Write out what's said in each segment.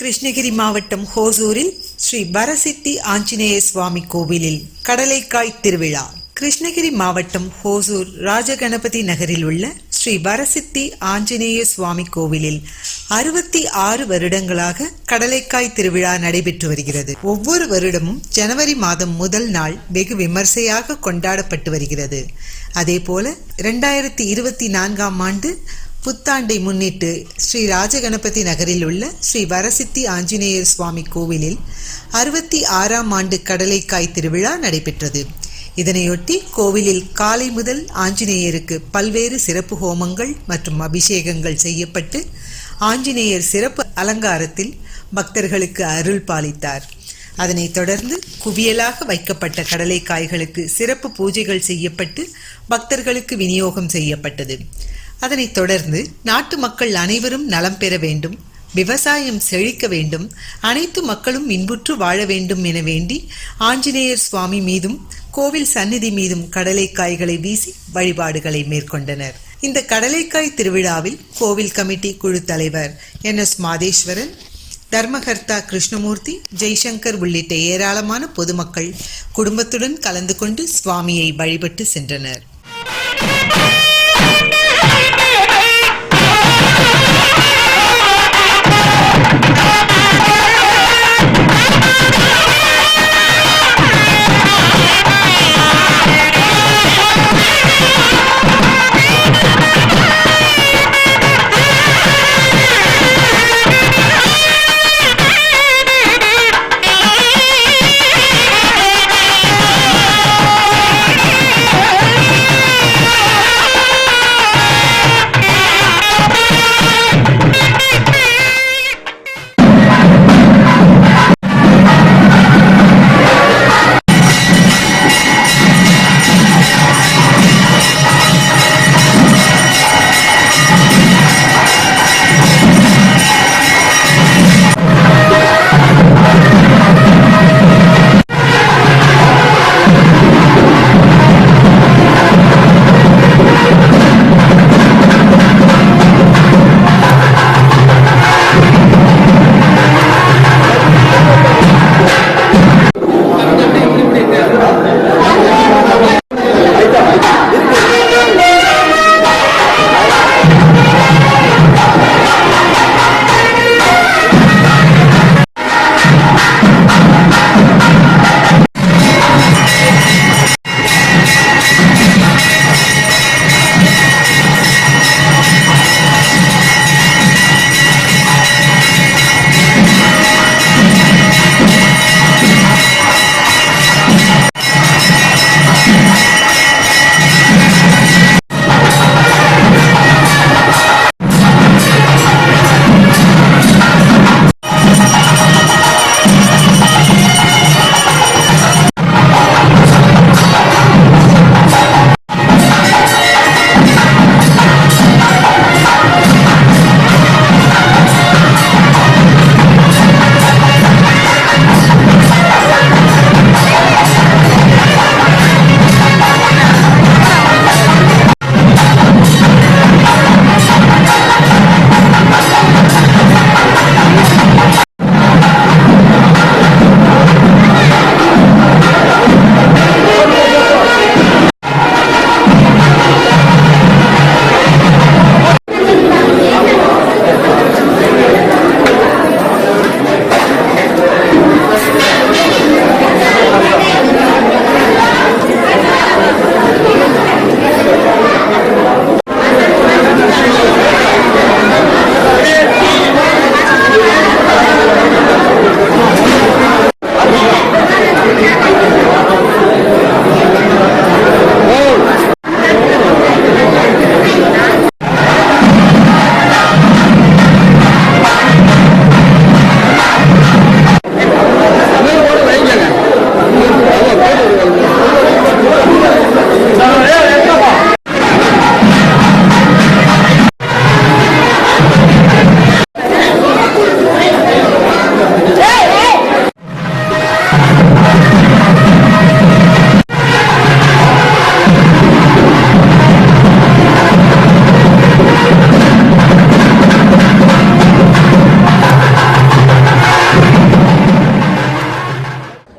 கிருஷ்ணகிரி மாவட்டம் ஹோசூரில் ஸ்ரீ பரசித்தி ஆஞ்சநேய சுவாமி கோவிலில் கடலைக்காய் திருவிழா. கிருஷ்ணகிரி மாவட்டம் ஹோசூர் ராஜகணபதி நகரில் உள்ள ஸ்ரீ பரசித்தி ஆஞ்சநேய சுவாமி கோவிலில் அறுபத்தி ஆறு வருடங்களாக கடலைக்காய் திருவிழா நடைபெற்று வருகிறது. ஒவ்வொரு வருடமும் ஜனவரி மாதம் முதல் நாள் வெகு விமர்சையாக கொண்டாடப்பட்டு வருகிறது. அதேபோல இரண்டாயிரத்தி இருபத்தி நான்காம் ஆண்டு புத்தாண்டை முன்னிட்டு ஸ்ரீ ராஜகணபதி நகரில் உள்ள ஸ்ரீ வரசித்தி ஆஞ்சநேயர் சுவாமி கோவிலில் அறுபத்தி ஆறாம் ஆண்டு கடலைக்காய் திருவிழா நடைபெற்றது. இதனையொட்டி கோவிலில் காலை முதல் ஆஞ்சநேயருக்கு பல்வேறு சிறப்பு ஹோமங்கள் மற்றும் அபிஷேகங்கள் செய்யப்பட்டு ஆஞ்சநேயர் சிறப்பு அலங்காரத்தில் பக்தர்களுக்கு அருள் பாலித்தார். அதனைத் தொடர்ந்து குவியலாக வைக்கப்பட்ட கடலைக்காய்களுக்கு சிறப்பு பூஜைகள் செய்யப்பட்டு பக்தர்களுக்கு விநியோகம் செய்யப்பட்டது. அதனைத் தொடர்ந்து நாட்டு மக்கள் அனைவரும் நலம் பெற வேண்டும் விவசாயம் செழிக்க வேண்டும் அனைத்து மக்களும் இன்புற்று வாழ வேண்டும் என வேண்டி ஆஞ்சநேயர் சுவாமி மீதும் கோவில் சந்நிதி மீதும் கடலைக்காய்களை வீசி வழிபாடுகளை மேற்கொண்டனர். இந்த கடலைக்காய் திருவிழாவில் கோவில் கமிட்டி குழு தலைவர் என் எஸ் மாதேஸ்வரன் தர்மகர்த்தா கிருஷ்ணமூர்த்தி ஜெய்சங்கர் உள்ளிட்ட ஏராளமான பொதுமக்கள் குடும்பத்துடன் கலந்து கொண்டு சுவாமியை வழிபட்டு சென்றனர்.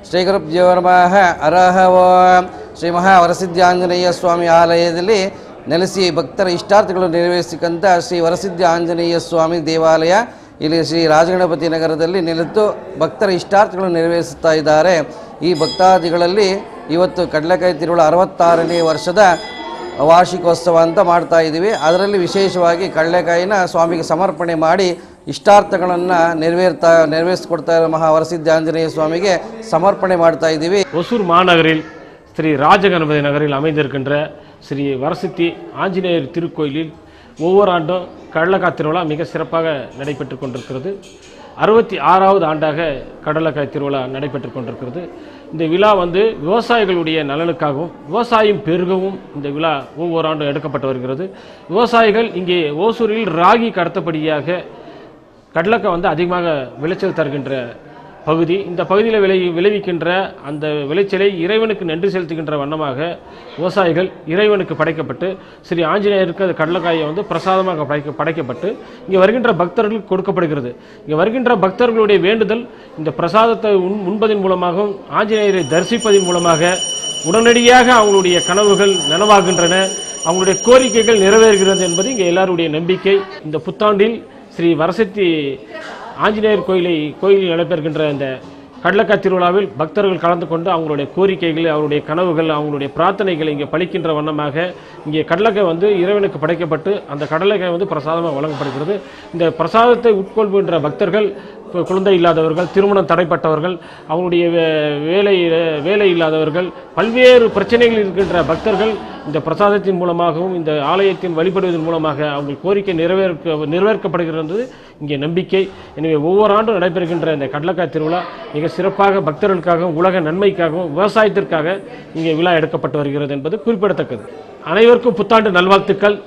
ಶ್ರೀಗುರುಭ್ಯೋ ನಮಃ. ಅರಹ ಓಂ ಶ್ರೀ ಮಹಾ ವರಸಿದ್ಧಿ ಆಂಜನೇಯ ಸ್ವಾಮಿ ಆಲಯದಲ್ಲಿ ನೆಲೆಸಿ ಭಕ್ತರ ಇಷ್ಟಾರ್ಥಗಳು ನೆರವೇರಿಸಿಕಂತ ಶ್ರೀ ವರಸಿದ್ಧ ಆಂಜನೇಯ ಸ್ವಾಮಿ ದೇವಾಲಯ ಇಲ್ಲಿ ಶ್ರೀ ರಾಜಗಣಪತಿ ನಗರದಲ್ಲಿ ನೆಲೆತು ಭಕ್ತರ ಇಷ್ಟಾರ್ಥಗಳನ್ನು ನೆರವೇರಿಸುತ್ತಾ ಇದ್ದಾರೆ. ಈ ಭಕ್ತಾದಿಗಳಲ್ಲಿ ಇವತ್ತು ಕಡಲೆಕಾಯಿ ತಿರುಳು ಅರವತ್ತಾರನೇ ವರ್ಷದ ವಾರ್ಷಿಕೋತ್ಸವ ಅಂತ ಮಾಡ್ತಾ ಇದ್ದೀವಿ ಅದರಲ್ಲಿ ವಿಶೇಷವಾಗಿ ಕಡಲೆಕಾಯಿನ ಸ್ವಾಮಿಗೆ ಸಮರ್ಪಣೆ ಮಾಡಿ ಇಷ್ಟಾರ್ಥಗಳನ್ನು ನೆರವೇರ್ತಾ ನೆರವೇರಿಸ್ಕೊಡ್ತಾ ಇರೋ ಮಹಾ ವರಸಿದ್ಧಾಂಜನೇಯ ಸ್ವಾಮಿಗೆ ಸಮರ್ಪಣೆ ಮಾಡ್ತಾ ಇದ್ದೀವಿ. ஒசூர் மாநகரில் ஸ்ரீ ராஜகணபதி நகரில் அமைந்திருக்கின்ற ஸ்ரீ வரசித்தி ஆஞ்சநேயர் திருக்கோயிலில் ஒவ்வொரு ஆண்டும் கடலக்காய் திருவிழா மிக சிறப்பாக நடைபெற்று கொண்டிருக்கிறது. அறுபத்தி ஆறாவது ஆண்டாக கடலக்காய் திருவிழா நடைபெற்று கொண்டிருக்கிறது. இந்த விழா வந்து விவசாயிகளுடைய நலனுக்காகவும் விவசாயம் பெருகவும் இந்த விழா ஒவ்வொரு ஆண்டும் எடுக்கப்பட்டு வருகிறது. விவசாயிகள் இங்கே ஓசூரில் ராகி கடத்தபடியாக கடலக்காய் வந்து அதிகமாக விளைச்சல் தருகின்ற பகுதி. இந்த பகுதியில் விளை விளைவிக்கின்ற அந்த விளைச்சலை இறைவனுக்கு நன்றி செலுத்துகின்ற வண்ணமாக விவசாயிகள் இறைவனுக்கு படைக்கப்பட்டு ஸ்ரீ ஆஞ்சநேயருக்கு அது கடலக்காயை வந்து பிரசாதமாக படைக்க படைக்கப்பட்டு இங்கே வருகின்ற பக்தர்களுக்கு கொடுக்கப்படுகிறது. இங்கே வருகின்ற பக்தர்களுடைய வேண்டுதல் இந்த பிரசாதத்தை உண் உண்பதன் மூலமாகவும் ஆஞ்சநேயரை தரிசிப்பதன் மூலமாக உடனடியாக அவங்களுடைய கனவுகள் நனவாகின்றன. அவங்களுடைய கோரிக்கைகள் நிறைவேறுகிறது என்பது இங்கே எல்லாருடைய நம்பிக்கை. இந்த புத்தாண்டில் ஸ்ரீ வரசத்தி ஆஞ்சநேயர் கோயிலை கோயிலில் நடைபெறுகின்ற இந்த கடலக்காய் திருவிழாவில் பக்தர்கள் கலந்து கொண்டு அவங்களுடைய கோரிக்கைகள் அவருடைய கனவுகள் அவங்களுடைய பிரார்த்தனைகளை இங்கே பழிக்கின்ற வண்ணமாக இங்கே கடலக்காய் வந்து இறைவனுக்கு படைக்கப்பட்டு அந்த கடலக்காய் வந்து பிரசாதமாக வழங்கப்படுகிறது. இந்த பிரசாதத்தை உட்கொள்கின்ற பக்தர்கள் இப்போ குழந்தை இல்லாதவர்கள் திருமணம் தடைப்பட்டவர்கள் அவங்களுடைய வே- வேலை வேலை இல்லாதவர்கள் பல்வேறு பிரச்சனைகள் இருக்கின்ற பக்தர்கள் இந்த பிரசாதத்தின் மூலமாகவும் இந்த ஆலயத்தின் வழிபடுவதன் மூலமாக அவங்க கோரிக்கை நிறைவேற்க நிறைவேற்கப்படுகிறது இங்கே நம்பிக்கை. எனவே ஒவ்வொரு ஆண்டும் நடைபெறுகின்ற இந்த கடலக்காய் திருவிழா மிக சிறப்பாக பக்தர்களுக்காகவும் உலக நன்மைக்காகவும் விவசாயத்திற்காக இங்கே விழா எடுக்கப்பட்டு வருகிறது என்பது குறிப்பிடத்தக்கது. அனைவருக்கும் புத்தாண்டு நல்வாழ்த்துக்கள்.